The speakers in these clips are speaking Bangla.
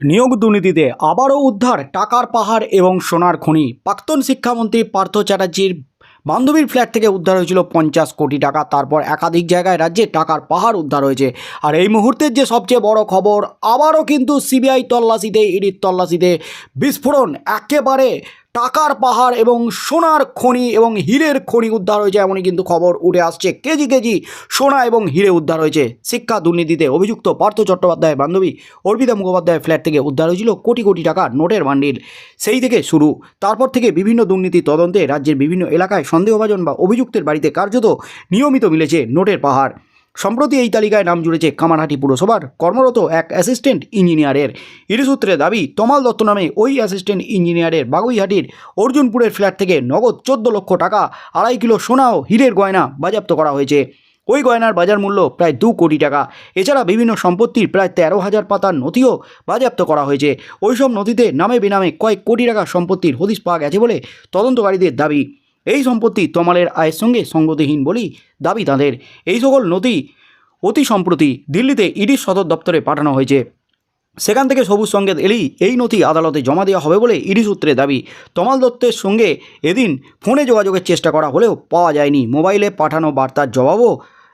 নিয়োগ দুর্নীতিতে আবারও উদ্ধার, টাকার পাহাড় এবং সোনার খনি। প্রাক্তন শিক্ষামন্ত্রী পার্থ চ্যাটার্জির বান্ধবীর ফ্ল্যাট থেকে উদ্ধার হয়েছিল পঞ্চাশ কোটি টাকা। তারপর একাধিক জায়গায় রাজ্যে টাকার পাহাড় উদ্ধার হয়েছে। আর এই মুহূর্তের যে সবচেয়ে বড় খবর, আবারও কিন্তু সিবিআই তল্লাশিতে, ইডির তল্লাশিতে। বিস্ফোরণ একেবারে টাকার পাহাড় এবং সোনার খনি এবং হীরের খনি উদ্ধার হয়েছে এমনই কিন্তু খবর উঠে আসছে। কেজি কেজি সোনা এবং হিরে উদ্ধার হয়েছে। শিক্ষা দুর্নীতিতে অভিযুক্ত পার্থ চট্টোপাধ্যায়ের বান্ধবী অর্পিতা মুখোপাধ্যায়ের ফ্ল্যাট থেকে উদ্ধার হয়েছিল কোটি কোটি টাকা নোটের বান্ডিল সেই থেকে শুরু। তারপর থেকে বিভিন্ন দুর্নীতি তদন্তে রাজ্যের বিভিন্ন এলাকায় সন্দেহভাজন বা অভিযুক্তের বাড়িতে কার্যত নিয়মিত মিলেছে নোটের পাহাড়। সম্প্রতি এই তালিকায় নাম জুড়েছে কামারহাটি পুরসভার কর্মরত এক অ্যাসিস্ট্যান্ট ইঞ্জিনিয়ারের ইডি সূত্রে দাবি, তমাল দত্ত নামে ওই অ্যাসিস্ট্যান্ট ইঞ্জিনিয়ারের বাগুইহাটির অর্জুনপুরের ফ্ল্যাট থেকে নগদ চোদ্দ লক্ষ টাকা, আড়াই কিলো সোনা ও হীরের গয়না বাজেয়াপ্ত করা হয়েছে। ওই গয়নার বাজার মূল্য প্রায় দু কোটি টাকা। এছাড়া বিভিন্ন সম্পত্তির প্রায় তেরো হাজার পাতার নথিও বাজেয়াপ্ত করা হয়েছে। ওইসব নথিতে নামে বেনামে কয়েক কোটি টাকা সম্পত্তির হদিশ পাওয়া গেছে বলে তদন্তকারীদের দাবি। এই সম্পত্তি তমালের আয়ের সঙ্গে সঙ্গতিহীন বলেই দাবি তাঁদের। এই সকল নথি অতি সম্প্রতি দিল্লিতে ইডির সদর দপ্তরে পাঠানো হয়েছে। সেখান থেকে সবুজ সংকেত এলেই এই নথি আদালতে জমা দেওয়া হবে বলে ইডি সূত্রে দাবি। তমাল দত্তের সঙ্গে এদিন ফোনে যোগাযোগের চেষ্টা করা হলেও পাওয়া যায়নি। মোবাইলে পাঠানো বার্তার জবাবও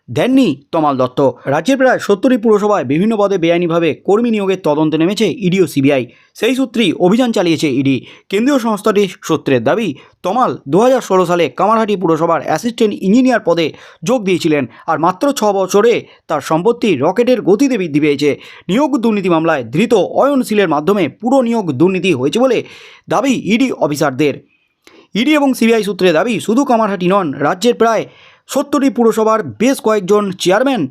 দেননি তমাল দত্ত। রাজ্যের প্রায় সত্তরটি পুরসভায় বিভিন্ন পদে বেআইনিভাবে কর্মী নিয়োগের তদন্তে নেমেছে ইডি ও সিবিআই। সেই সূত্রেই অভিযান চালিয়েছে ইডি। কেন্দ্রীয় সংস্থাটির সূত্রের দাবি, তমাল দু হাজার ষোলো সালে কামারহাটি পুরসভার অ্যাসিস্ট্যান্ট ইঞ্জিনিয়ার পদে যোগ দিয়েছিলেন আর মাত্র ছ বছরে তার সম্পত্তি রকেটের গতিতে বৃদ্ধি পেয়েছে। নিয়োগ দুর্নীতি মামলায় ধৃত অয়নশীলের মাধ্যমে পুরো নিয়োগ দুর্নীতি হয়েছে বলে দাবি ইডি অফিসারদের। ইডি এবং সিবিআই সূত্রে দাবি, শুধু কামারহাটি নন, রাজ্যের প্রায় সত্তরটি পুরসভার বেশ কয়েকজন চেয়ারম্যান,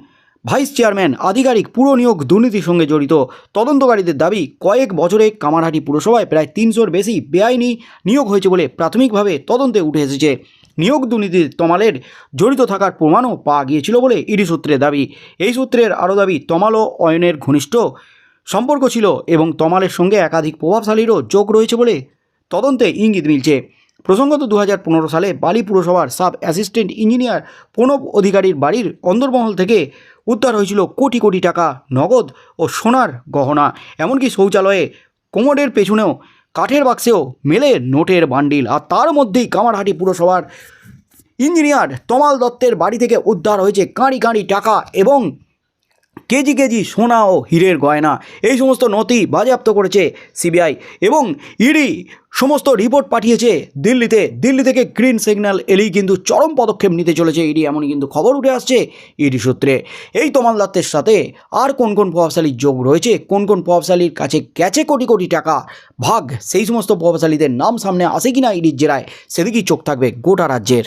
ভাইস চেয়ারম্যান, আধিকারিক, পুরো নিয়োগ দুর্নীতির সঙ্গে জড়িত। তদন্তকারীদের দাবি, কয়েক বছরে কামারহাটি পুরসভায় প্রায় তিনশোর বেশি বেআইনি নিয়োগ হয়েছে বলে প্রাথমিকভাবে তদন্তে উঠে এসেছে। নিয়োগ দুর্নীতির তমালের জড়িত থাকার প্রমাণও পাওয়া গিয়েছিল বলে ইডি সূত্রের দাবি। এই সূত্রের আরও দাবি, তমাল ও অয়নের ঘনিষ্ঠ সম্পর্ক ছিল এবং তমালের সঙ্গে একাধিক প্রভাবশালীরও যোগ রয়েছে বলে তদন্তে ইঙ্গিত মিলছে। প্রসঙ্গত দু হাজার পনেরো সালে বালি পুরসভার সাব অ্যাসিস্ট্যান্ট ইঞ্জিনিয়ার প্রণব অধিকারীর বাড়ির অন্দরমহল থেকে উদ্ধার হয়েছিল কোটি কোটি টাকা নগদ ও সোনার গহনা। এমনকি শৌচালয়ে কোমরের পেছনেও কাঠের বাক্সেও মেলে নোটের বান্ডিল। আর তার মধ্যেই কামারহাটি পুরসভার ইঞ্জিনিয়ার তমাল দত্তের বাড়ি থেকে উদ্ধার হয়েছে কাঁড়ি কাঁড়ি টাকা এবং কেজি কেজি সোনা ও হীরের গয়না। এই সমস্ত নথি বাজেয়াপ্ত করেছে সিবিআই এবং ইডি সমস্ত রিপোর্ট পাঠিয়েছে দিল্লিতে। দিল্লি থেকে গ্রিন সিগন্যাল এলেই কিন্তু চরম পদক্ষেপ নিতে চলেছে ইডি, এমনই কিন্তু খবর উঠে আসছে ইডি সূত্রে। এই তমাল দত্তের সাথে আর কোন কোন প্রভাবশালীর যোগ রয়েছে, কোন কোন প্রভাবশালীর কাছে গেছে কোটি কোটি টাকা, ভাগ সেই সমস্ত প্রভাবশালীদের নাম সামনে আসে কিনা ইডির জেরায়, সেদিকেই চোখ থাকবে গোটা রাজ্যের।